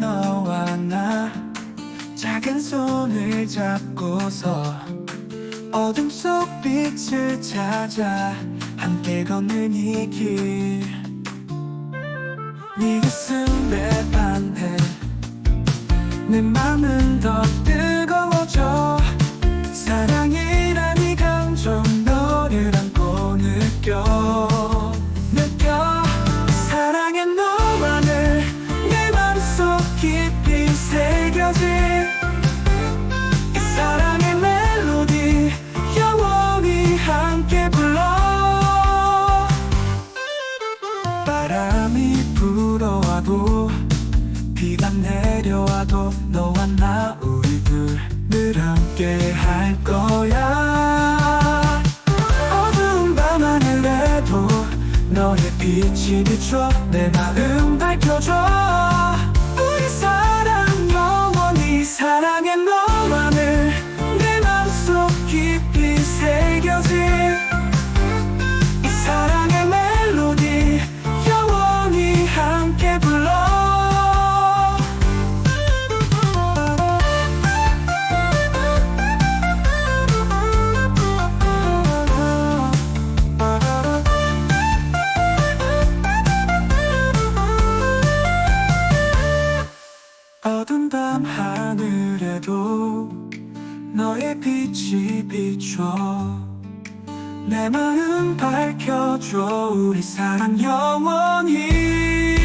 너와 나 작은 손을 잡고서 어둠 속 빛을 찾아 함께 걷는 이 길. 네 가슴에 반해 내 맘은 더 뜨 바람이 불어와도 비가 내려와도 너와 나 우리 둘 늘 함께 할 거야. 어두운 밤 하늘에도 너의 빛이 비춰 내 마음 밝혀줘. 우리 사랑 어두운 밤 하늘에도 너의 빛이 비춰 내 마음 밝혀줘 우리 사랑 영원히